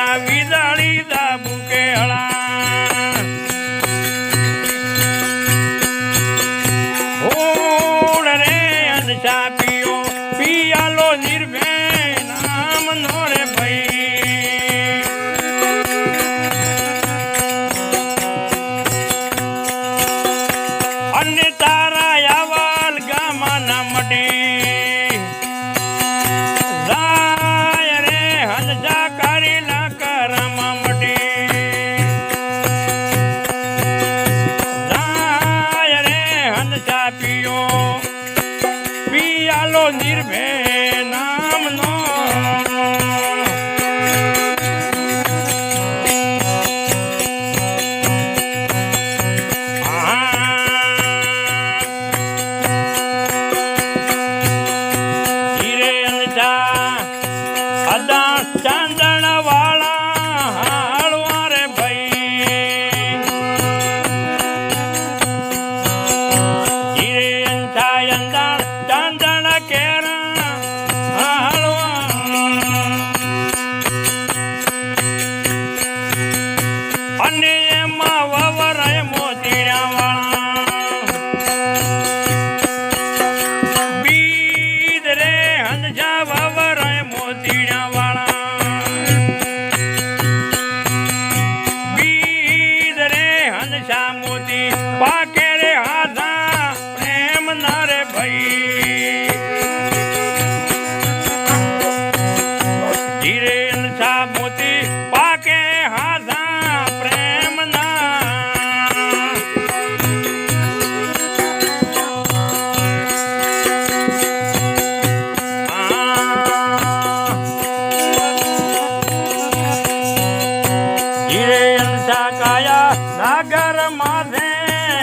ના વિદાળી દા મુકેળા ઓણ રે અનસા પીઓ પિયાલો નિર્ભે નામ ના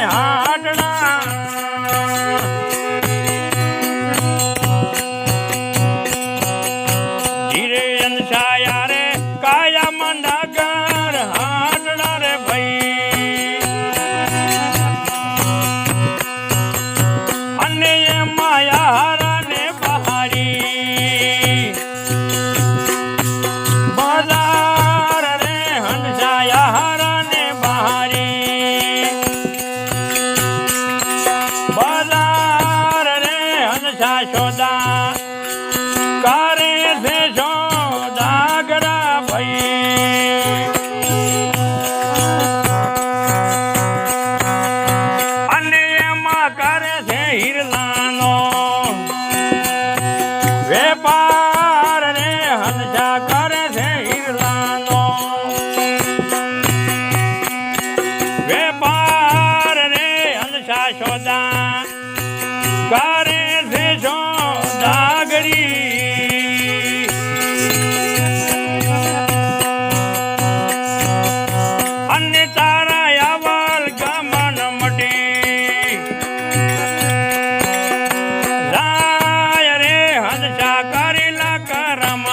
啊。